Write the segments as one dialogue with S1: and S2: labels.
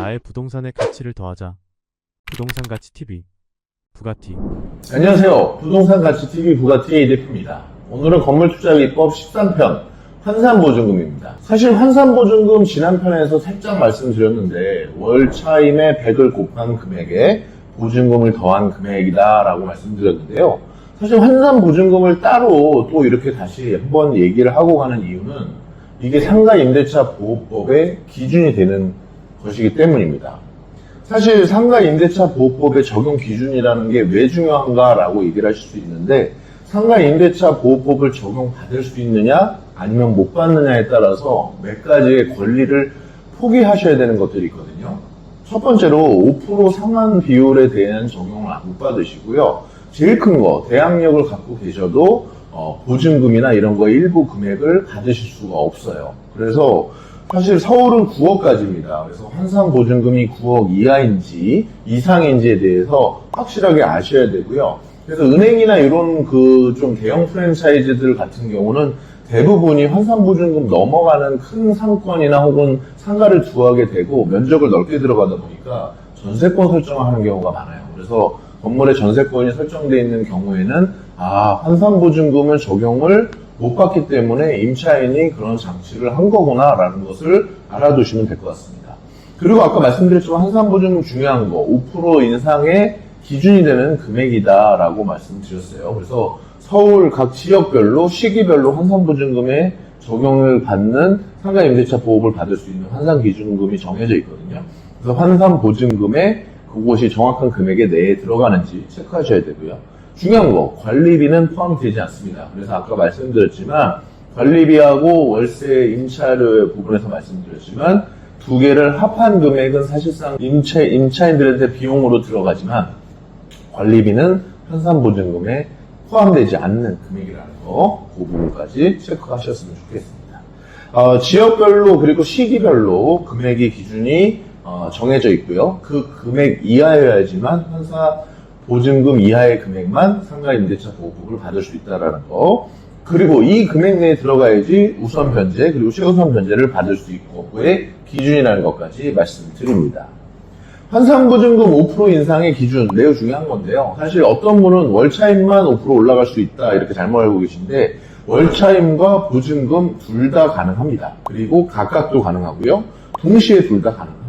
S1: 나의 부동산의 가치를 더하자. 부동산 가치 TV. 부가티.
S2: 안녕하세요. 부동산 가치 TV 부가티의 대표입니다. 오늘은 건물 투자 기법 13편 환산 보증금입니다. 사실 환산 보증금 지난 편에서 살짝 말씀드렸는데 월 차임의 100을 곱한 금액에 보증금을 더한 금액이다라고 말씀드렸는데요. 사실 환산 보증금을 따로 또 이렇게 다시 한번 얘기를 하고 가는 이유는 이게 상가 임대차 보호법의 기준이 되는 것이기 때문입니다. 사실 상가 임대차 보호법의 적용 기준이라는 게 왜 중요한가라고 얘기를 하실 수 있는데 상가 임대차 보호법을 적용받을 수 있느냐 아니면 못 받느냐에 따라서 몇 가지의 권리를 포기하셔야 되는 것들이 있거든요. 첫 번째로 5% 상한 비율에 대한 적용을 못 받으시고요. 제일 큰 거, 대항력을 갖고 계셔도 어, 보증금이나 이런 거 일부 금액을 받으실 수가 없어요. 그래서 사실 서울은 9억까지입니다. 그래서 환산 보증금이 9억 이하인지 이상인지에 대해서 확실하게 아셔야 되고요. 그래서 은행이나 이런 그 좀 대형 프랜차이즈들 같은 경우는 대부분이 환산 보증금 넘어가는 큰 상권이나 혹은 상가를 구하게 되고 면적을 넓게 들어가다 보니까 전세권 설정을 하는 경우가 많아요. 그래서 건물에 전세권이 설정되어 있는 경우에는 아 환산 보증금을 적용을 못 받기 때문에 임차인이 그런 장치를 한 거구나라는 것을 알아두시면 될 것 같습니다. 그리고 아까 말씀드렸지만 환산보증금 중요한 거 5% 인상의 기준이 되는 금액이다라고 말씀드렸어요. 그래서 서울 각 지역별로 시기별로 환산보증금에 적용을 받는 상가임대차 보호를 받을 수 있는 환산기준금이 정해져 있거든요. 그래서 환산보증금에 그곳이 정확한 금액에 내에 들어가는지 체크하셔야 되고요. 중요한 거 관리비는 포함되지 않습니다. 그래서 아까 말씀드렸지만 관리비하고 월세 임차료 부분에서 말씀드렸지만 두 개를 합한 금액은 사실상 임차, 임차인들한테 비용으로 들어가지만 관리비는 환산보증금에 포함되지 않는 금액이라는 거, 그 부분까지 체크하셨으면 좋겠습니다. 어, 지역별로 그리고 시기별로 금액의 기준이 어, 정해져 있고요. 그 금액 이하여야지만 환사 보증금 이하의 금액만 상가 임대차 보호법을 받을 수 있다라는 거. 그리고 이 금액 내에 들어가야지 우선 변제 그리고 최우선 변제를 받을 수 있고 그의 기준이라는 것까지 말씀드립니다. 환산보증금 5% 인상의 기준 매우 중요한 건데요. 사실 어떤 분은 월차임만 5% 올라갈 수 있다 이렇게 잘못 알고 계신데 월차임과 보증금 둘 다 가능합니다. 그리고 각각도 가능하고요. 동시에 둘 다 가능합니다.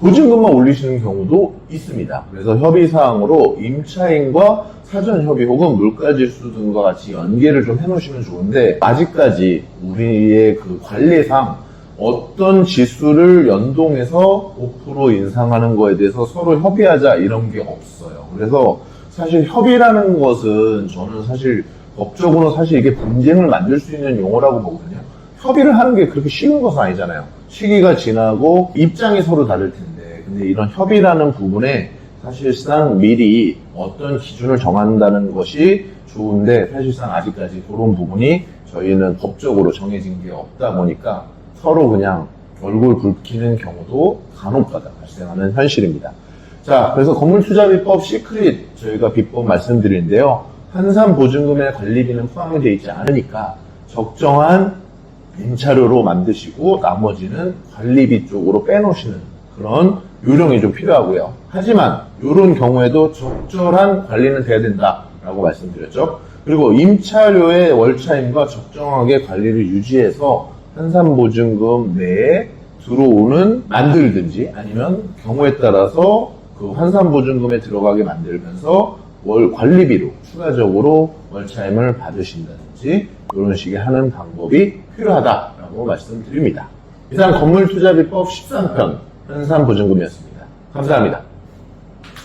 S2: 보증금만 올리시는 경우도 있습니다. 그래서 협의사항으로 임차인과 사전 협의 혹은 물가지수 등과 같이 연계를 좀 해놓으시면 좋은데 아직까지 우리의 그 관례상 어떤 지수를 연동해서 5% 인상하는 거에 대해서 서로 협의하자 이런 게 없어요. 그래서 사실 협의라는 것은 저는 사실 법적으로 사실 이게 분쟁을 만들 수 있는 용어라고 보거든요. 협의를 하는 게 그렇게 쉬운 것은 아니잖아요. 시기가 지나고 입장이 서로 다를 텐데. 근데 이런 협의라는 부분에 사실상 미리 어떤 기준을 정한다는 것이 좋은데 사실상 아직까지 그런 부분이 저희는 법적으로 정해진 게 없다 보니까 서로 그냥 얼굴 붉히는 경우도 간혹가다 발생하는 현실입니다. 자, 그래서 건물투자비법 시크릿 저희가 비법 말씀드리는데요. 환산 보증금의 관리비는 포함이 되어 있지 않으니까 적정한 임차료로 만드시고 나머지는 관리비 쪽으로 빼놓으시는 그런 요령이 좀 필요하고요. 하지만 이런 경우에도 적절한 관리는 돼야 된다라고 말씀드렸죠. 그리고 임차료의 월차임과 적정하게 관리를 유지해서 환산보증금 내에 들어오는 만들든지 아니면 경우에 따라서 그 환산보증금에 들어가게 만들면서 월 관리비로 추가적으로 월차임을 받으신다든지 이런 식의 하는 방법이 필요하다라고 말씀드립니다. 이상 건물투자비법 13편 환산보증금이었습니다. 감사합니다.